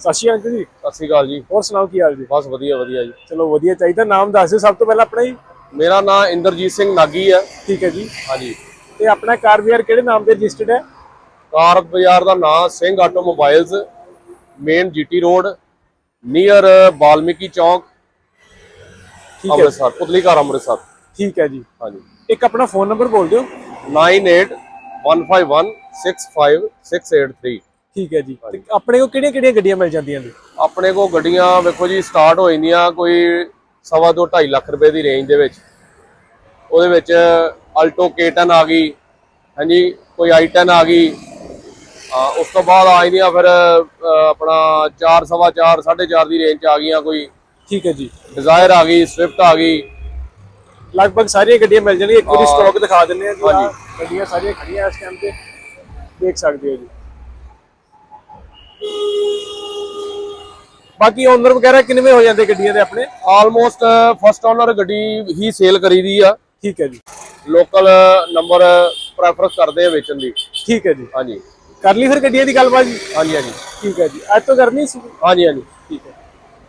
ਸਤਿ ਸ਼੍ਰੀ ਅਕਾਲ ਜੀ। ਸਤਿ ਸ਼੍ਰੀ ਅਕਾਲ ਜੀ। ਹੋਰ ਸੁਣਾਓ ਕੀ ਹਾਲ ਜੀ? ਬਸ ਵਧੀਆ ਵਧੀਆ ਜੀ। ਚਲੋ ਵਧੀਆ ਚਾਹੀਦਾ। ਨਾਮ ਦੱਸ ਦਿਓ ਸਭ ਤੋਂ ਪਹਿਲਾਂ ਆਪਣਾ ਜੀ। ਮੇਰਾ ਨਾਮ ਇੰਦਰਜੀਤ ਸਿੰਘ ਨਾਗੀ ਹੈ। ਠੀਕ ਹੈ ਜੀ। ਹਾਂਜੀ। ਤੇ ਆਪਣਾ ਕਾਰ ਵੀਆਰ ਕਿਹੜੇ ਨਾਮ ਤੇ ਰਜਿਸਟਰਡ ਹੈ? ਕਾਰ ਬਾਜ਼ਾਰ ਦਾ ਨਾਮ Singh automobiles main GT road near Balmiki ਚੌਂਕ ਠੀਕ ਹੈ ਅੰਮ੍ਰਿਤਸਰ ਪੁਤਲੀ ਘਰ ਅੰਮ੍ਰਿਤਸਰ। ਠੀਕ ਹੈ ਜੀ। ਹਾਂਜੀ। ਇੱਕ ਆਪਣਾ ਫੋਨ ਨੰਬਰ ਬੋਲ ਦਿਓ। 9815165683 ਠੀਕ ਹੈ ਜੀ। ਤੇ ਆਪਣੇ ਕੋਲ ਕਿਹੜੀਆਂ ਕਿਹੜੀਆਂ ਗੱਡੀਆਂ ਮਿਲ ਜਾਂਦੀਆਂ ਨੇ ਆਪਣੇ ਕੋ ਗੱਡੀਆਂ ਵੇਖੋ ਜੀ ਸਟਾਰਟ ਹੋ ਜਾਂਦੀਆਂ ਕੋਈ ਸਵਾ ਦੋ 2.5 ਲੱਖ ਰੁਪਏ ਦੀ ਰੇਂਜ ਦੇ ਵਿੱਚ। ਉਹਦੇ ਵਿੱਚ ਅਲਟੋ K10 ਆ ਗਈ ਹਾਂਜੀ ਕੋਈ i10 ਆ ਗਈ। ਉਸ ਤੋਂ ਬਾਅਦ ਆ ਜਾਂਦੀਆਂ ਫਿਰ ਆਪਣਾ 4 ਸਵਾ 4 4.5 ਦੀ ਰੇਂਜ ਚ ਆ ਗਈਆਂ ਕੋਈ। ਠੀਕ ਹੈ ਜੀ। ਡਿਜ਼ਾਇਰ ਆ ਗਈ ਸਵਿਫਟ ਆ ਗਈ। ਲਗਭਗ ਸਾਰੀਆਂ ਗੱਡੀਆਂ ਮਿਲ ਜਾਣਗੀਆਂ ਇੱਕ ਵਾਰੀ। ਸਟਾਕ ਦਿਖਾ ਦਿੰਦੇ ਆ ਜੀ। ਗੱਡੀਆਂ ਸਾਰੀਆਂ ਖੜੀਆਂ ਇਸ ਟਾਈਮ ਤੇ ਦੇਖ ਸਕਦੇ ਹੋ ਜੀ। ਬਾਕੀ ਓਨਰ ਵਗੈਰਾ ਕਿੰਨੇ ਹੋ ਜਾਂਦੇ ਗੱਡੀਆਂ ਦੇ ਆਪਣੇ? ਆਲਮੋਸਟ ਫਸਟ ਓਨਰ ਗੱਡੀ ਹੀ ਸੇਲ ਕਰੀਦੀ ਆ। ਠੀਕ ਹੈ ਜੀ। ਲੋਕਲ ਨੰਬਰ ਪ੍ਰੈਫਰ ਕਰਦੇ ਆ ਵੇਚਣ ਦੀ। ਠੀਕ ਹੈ ਜੀ। ਹਾਂਜੀ। ਕਰ ਲਈ ਫਿਰ ਗੱਡੀਆਂ ਦੀ ਗੱਲਬਾਤ ਜੀ? ਹਾਂਜੀ ਹਾਂਜੀ। ਠੀਕ ਹੈ ਜੀ। ਅੱਜ ਤੋਂ ਕਰਨੀ ਸੀ? ਹਾਂਜੀ ਹਾਂਜੀ। ਠੀਕ ਹੈ।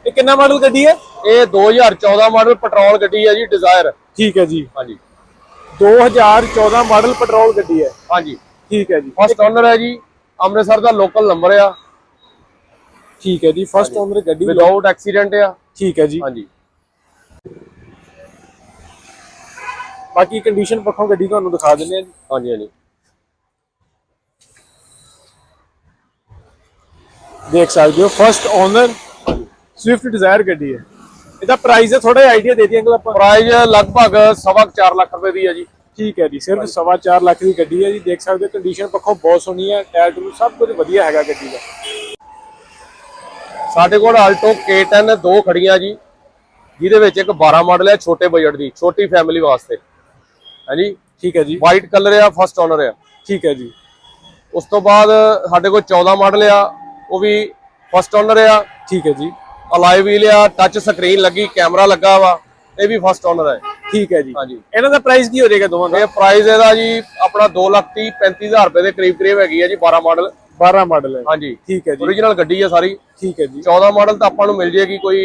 ਇਹ ਕਿੰਨਾ ਮਾਡਲ ਗੱਡੀ ਹੈ? ਇਹ 2014 ਮਾਡਲ ਪੈਟਰੋਲ ਗੱਡੀ ਹੈ ਜੀ ਡਿਜ਼ਾਇਰ ਠੀਕ ਹੈ ਜੀ। ਹਾਂਜੀ। 2014 ਮਾਡਲ ਪੈਟਰੋਲ ਗੱਡੀ ਹੈ। ਹਾਂਜੀ। ਠੀਕ ਹੈ ਜੀ। ਫਸਟ ਓਨਰ ਹੈ ਜੀ ਅੰਮ੍ਰਿਤਸਰ ਦਾ ਲੋਕਲ ਨੰਬਰ ਆ। ਠੀਕ ਹੈ ਜੀ ਫਸਟ ਓਨਰ ਗੱਡੀ ਵਿਦਆਊਟ ਐਕਸੀਡੈਂਟ ਆ। ਠੀਕ ਹੈ ਜੀ। ਹਾਂਜੀ। ਬਾਕੀ ਕੰਡੀਸ਼ਨ ਪੱਖੋਂ ਗੱਡੀ ਤੁਹਾਨੂੰ ਦਿਖਾ ਦਿੰਦੇ ਆ ਜੀ। ਹਾਂਜੀ ਹਾਂਜੀ। ਦੇਖ ਸਕਦੇ ਹੋ ਫਸਟ ਓਨਰ ਸਵਿਫਟ ਡਿਜ਼ਾਇਰ ਗੱਡੀ ਹੈ। ਇਹਦਾ ਪ੍ਰਾਈਸ ਹੈ ਥੋੜਾ ਜਿਹਾ ਆਈਡੀਆ ਦੇ ਦਿਆਂਗੇ ਆਪਾਂ। ਪ੍ਰਾਈਸ ਲਗਭਗ ਸਵਾ ਕੁ ਚਾਰ ਲੱਖ ਰੁਪਏ ਦੀ ਹੈ ਜੀ। ਠੀਕ ਹੈ ਜੀ ਸਿਰਫ ਸਵਾ ਚਾਰ ਲੱਖ ਦੀ ਗੱਡੀ ਹੈ ਜੀ। ਦੇਖ ਸਕਦੇ ਹੋ ਕੰਡੀਸ਼ਨ ਪੱਖੋਂ ਬਹੁਤ ਸੋਹਣੀ ਹੈ ਟਾਇਰ ਟੂ ਸਭ ਕੁਝ ਵਧੀਆ ਹੈਗਾ ਗੱਡੀ ਦਾ। ਸਾਡੇ ਕੋਲ ਆਲਟੋ K10 ਦੋ ਖੜੀਆਂ ਜੀ ਜਿਹਦੇ ਵਿੱਚ ਇੱਕ 12 ਮਾਡਲ ਹੈ ਛੋਟੇ ਬਜਟ ਦੀ ਛੋਟੀ ਫੈਮਿਲੀ ਵਾਸਤੇ। ਹਾਂਜੀ? ਠੀਕ ਹੈ ਜੀ। ਵਾਈਟ ਕਲਰ ਆ ਫਸਟ ਓਨਰ ਆ। ਠੀਕ ਹੈ ਜੀ। ਉਸ ਤੋਂ ਬਾਅਦ ਸਾਡੇ ਕੋਲ 14 ਮਾਡਲ ਆ ਉਹ ਵੀ ਫਸਟ ਓਨਰ ਆ। ਠੀਕ ਹੈ ਜੀ। ਅਲਾਈ ਵੀਲ ਆ ਟੱਚ ਸਕਰੀਨ ਲੱਗੀ ਕੈਮਰਾ ਲੱਗਾ ਵਾ ਇਹ ਵੀ ਫਸਟ ਓਨਰ ਹੈ ਠੀਕ ਹੈ ਜੀ। ਹਾਂਜੀ। ਇਹਨਾਂ ਦਾ ਪ੍ਰਾਈਸ ਕੀ ਹੋ ਜਾਏਗਾ ਦੋਵਾਂ ਦਾ? ਇਹ ਪ੍ਰਾਈਸ ਇਹਦਾ ਜੀ ਆਪਣਾ 2 ਲੱਖ ਤੀਹ 35000 ਰੁਪਏ ਦੇ ਕਰੀਬ ਕਰੀਬ ਹੈਗੀ ਹੈ ਜੀ 12 ਮਾਡਲ। 12 ਮਾਡਲ ਹੈ ਹਾਂਜੀ। ਠੀਕ ਹੈ ਜੀ। ਓਰੀਜਨਲ ਗੱਡੀ ਹੈ ਸਾਰੀ। ਠੀਕ ਹੈ ਜੀ। 14 ਮਾਡਲ ਤਾਂ ਆਪਾਂ ਨੂੰ ਮਿਲ ਜੇਗੀ ਕੋਈ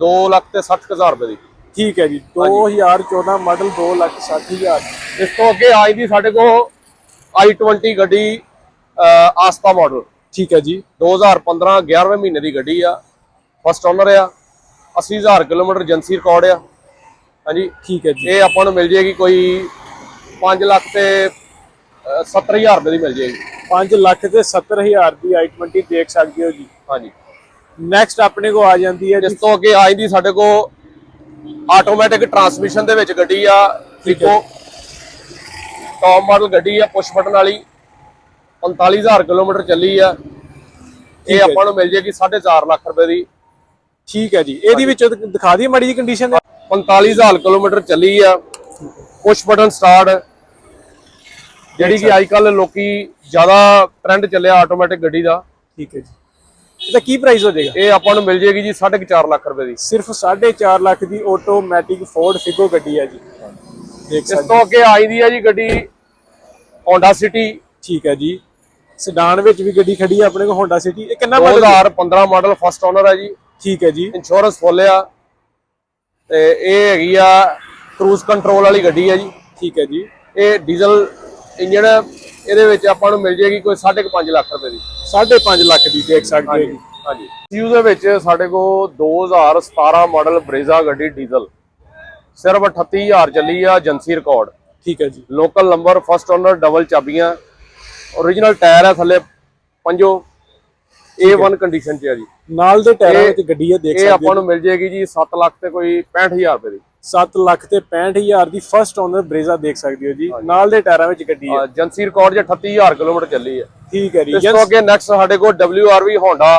2 ਲੱਖ ਤੇ 60000 ਰੁਪਏ ਦੀ। ਠੀਕ ਹੈ ਜੀ। 2014 ਮਾਡਲ 2 ਲੱਖ 60 ਹਜ਼ਾਰ। ਇਸ ਤੋਂ ਅੱਗੇ ਆਈ ਦੀ ਸਾਡੇ ਕੋਲ i20 ਗੱਡੀ ਆਸਤਾ ਮਾਡਲ ਠੀਕ ਹੈ ਜੀ। 2015 11ਵੇਂ ਮਹੀਨੇ ਦੀ ਗੱਡੀ ਆ। ਫਸਟ ਓਨਰ ਆ। 80000 ਕਿਲੋਮੀਟਰ ਏਜੰਸੀ ਰਿਕਾਰਡ ਆ। ਹਾਂਜੀ। ਠੀਕ ਹੈ ਜੀ। ਇਹ ਆਪਾਂ ਨੂੰ ਮਿਲ ਜੇਗੀ ਕੋਈ 5 ਲੱਖ ਤੇ 70000 ਰੁਪਏ ਦੀ ਮਿਲ ਜੇਗੀ 5 ਲੱਖ ਤੇ 70 ਹਜ਼ਾਰ ਦੀ i20 ਦੇਖ ਸਕਦੇ ਹੋ ਜੀ। ਹਾਂਜੀ। ਨੈਕਸਟ ਆਪਣੇ ਕੋ ਆ ਜਾਂਦੀ ਹੈ ਇਸ ਜੀ ਤੋਂ ਅੱਗੇ ਆਈ ਦੀ ਸਾਡੇ ਕੋਲ ਆਟੋਮੈਟਿਕ ਟਰਾਂਸਮਿਸ਼ਨ ਦੇ ਵਿੱਚ ਗੱਡੀ ਆ ਫਿਕੋ ਟੌਪ ਮਾਡਲ ਗੱਡੀ ਆ ਪੁਸ਼ ਬਟਨ ਵਾਲੀ। 45000 ਕਿਲੋਮੀਟਰ ਚੱਲੀ ਆ। ਇਹ ਆਪਾਂ ਨੂੰ ਮਿਲ ਜੇਗੀ 4.5 ਲੱਖ ਰੁਪਏ ਦੀ। ਠੀਕ ਹੈ ਜੀ। ਇਹਦੀ ਵਿੱਚੋਂ ਦਿਖਾ ਦਈਏ ਮਾੜੀ ਜੀ ਕੰਡੀਸ਼ਨ 45000 ਕਿਲੋਮੀਟਰ ਚੱਲੀ ਆ। ਪੁਸ਼ ਬਟਨ ਸਟਾਰਟ ਜਿਹੜੀ ਕਿ ਅੱਜ ਕੱਲ ਲੋਕੀ ਜ਼ਿਆਦਾ ਟ੍ਰੈਂਡ ਚੱਲਿਆ ਆਟੋਮੈਟਿਕ ਗੱਡੀ ਦਾ। ਠੀਕ ਹੈ ਜੀ। ਇਹਦਾ ਕੀ ਪ੍ਰਾਈਸ ਹੋ ਜਾਏਗਾ ਇਹ ਆਪਾਂ ਨੂੰ ਮਿਲ ਜੇਗੀ ਜੀ 4.5 ਲੱਖ ਰੁਪਏ ਦੀ। ਸਿਰਫ 4.5 ਲੱਖ ਦੀ ਆਟੋਮੈਟਿਕ ਫੋਰਡ ਫਿਗੋ ਗੱਡੀ ਹੈ ਜੀ। ਦੇਖ ਇਸ ਤੋਂ ਅੱਗੇ ਆਈ ਦੀ ਹੈ ਜੀ ਗੱਡੀ Honda City ਠੀਕ ਹੈ ਜੀ। ਸਡਾਨ ਵਿੱਚ ਵੀ ਗੱਡੀ ਖੜੀ ਹੈ ਆਪਣੇ ਕੋਲ ਹੋਂਡਾ ਸਿਟੀ ਇਹ ਕਿੰਨਾ ਮਾਡਲ 2015 ਮਾਡਲ ਫਸਟ ਓਨਰ ਹੈ ਜੀ। ਠੀਕ ਹੈ ਜੀ। ਇੰਸ਼ੋਰੈਂਸ ਫੁੱਲ ਆ। ਤੇ ਇਹ ਹੈਗੀ ਆ ਕਰੂਜ਼ ਕੰਟਰੋਲ ਵਾਲੀ ਗੱਡੀ ਹੈ ਜੀ। ਠੀਕ ਹੈ ਜੀ। ਇਹ ਡੀਜ਼ਲ ਇੰਜਨ ਇਹਦੇ ਵਿੱਚ ਆਪਾਂ ਨੂੰ ਮਿਲ ਜੇਗੀ ਕੋਈ 5.5 ਲੱਖ ਰੁਪਏ ਦੀ। 5.5 ਲੱਖ ਦੀ ਦੇਖ ਸਕਦੇ ਹੋ ਹਾਂਜੀ। ਯੂ ਦੇ ਵਿੱਚ ਸਾਡੇ ਕੋਲ 2017 ਮਾਡਲ ਬਰੇਜ਼ਾ ਗੱਡੀ ਡੀਜ਼ਲ। ਸਿਰਫ 38000 ਚੱਲੀ ਆ ਏਜੰਸੀ ਰਿਕਾਰਡ ਠੀਕ ਹੈ ਜੀ। Local number first owner double ਚਾਬੀਆਂ। Origignal ਟਾਇਰ ਹੈ ਥੱਲੇ ਪੰਜੋ। A1 ਕੰਡੀਸ਼ਨ 'ਚ ਹੈ ਜੀ। ਨਾਲ ਦੇ ਟਾਇਰਾਂ ਇਹ- ਵਿੱਚ ਗੱਡੀ ਹੈ ਦੇਖ ਇਹ ਸਕਦੇ ਆਪਾਂ ਨੂੰ ਮਿਲ ਜੇਗੀ ਜੀ 7 ਲੱਖ ਤੇ ਕੋਈ 65000 ਰੁਪਏ ਦੀ। 7 ਲੱਖ ਤੇ 65000 ਦੀ ਫਰਸਟ ਓਨਰ ਬ੍ਰੇਜ਼ਾ ਦੇਖ ਸਕਦੇ ਹੋ ਜੀ। ਨਾਲ ਦੇ ਟਾਇਰਾਂ ਵਿੱਚ ਗੱਡੀ ਹੈ। ਏਜੰਸੀ ਰਿਕਾਰਡ 'ਚ 38000 ਕਿਲੋਮੀਟਰ ਚੱਲੀ ਹੈ। ਠੀਕ ਹੈ ਜੀ। ਇਸ ਤੋਂ ਅੱਗੇ ਨੈਕਸਟ ਸਾਡੇ ਕੋਲ WRV Honda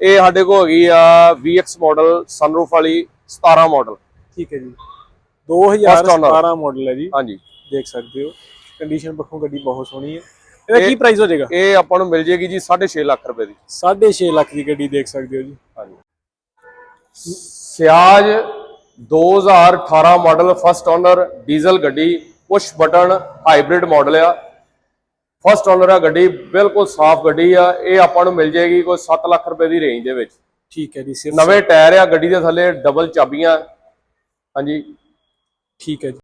ਇਹ ਸਾਡੇ ਕੋਲ ਹੈਗੀ ਆ VX ਮਾਡਲ ਸਨਰੂਫ ਵਾਲੀ 17 ਮਾਡਲ ਠੀਕ ਹੈ ਜੀ। First owner। 2017 ਮਾਡਲ ਹੈ ਜੀ। ਹਾਂਜੀ। ਦੇਖ ਸਕਦੇ ਹੋ। ਕੰਡੀਸ਼ਨ ਪੱਖੋਂ ਗੱਡੀ ਬਹੁਤ ਸੋਹਣੀ ਹੈ। ਇਹਦਾ ਕੀ ਪ੍ਰਾਈਸ ਹੋ ਜਾਏਗਾ? ਇਹ ਆਪਾਂ ਨੂੰ ਮਿਲ ਜੇਗੀ ਜੀ 6.5 ਲੱਖ ਰੁਪਏ ਦੀ। 6.5 ਲੱਖ ਦੀ ਗੱਡੀ ਦੇਖ ਸਕਦੇ ਹੋ ਜੀ। ਹਾਂਜੀ। Ciaz 2018 model first owner diesel ਗੱਡੀ ਪੁਸ਼ ਬਟਨ ਹਾਈਬ੍ਰਿਡ ਮਾਡਲ ਆ। ਫਸਟ ਓਨਰ ਆ ਗੱਡੀ ਬਿਲਕੁਲ ਸਾਫ਼ ਗੱਡੀ ਆ। ਇਹ ਆਪਾਂ ਨੂੰ ਮਿਲ ਜਾਏਗੀ ਕੋਈ 7 ਲੱਖ ਰੁਪਏ ਦੀ ਰੇਂਜ ਦੇ ਵਿੱਚ। ਠੀਕ ਹੈ ਜੀ ਸਿਰਫ ਨਵੇਂ ਟਾਇਰ ਆ ਗੱਡੀ ਦੇ ਥੱਲੇ ਡਬਲ ਚਾਬੀਆਂ। ਹਾਂਜੀ। ਠੀਕ ਹੈ ਜੀ।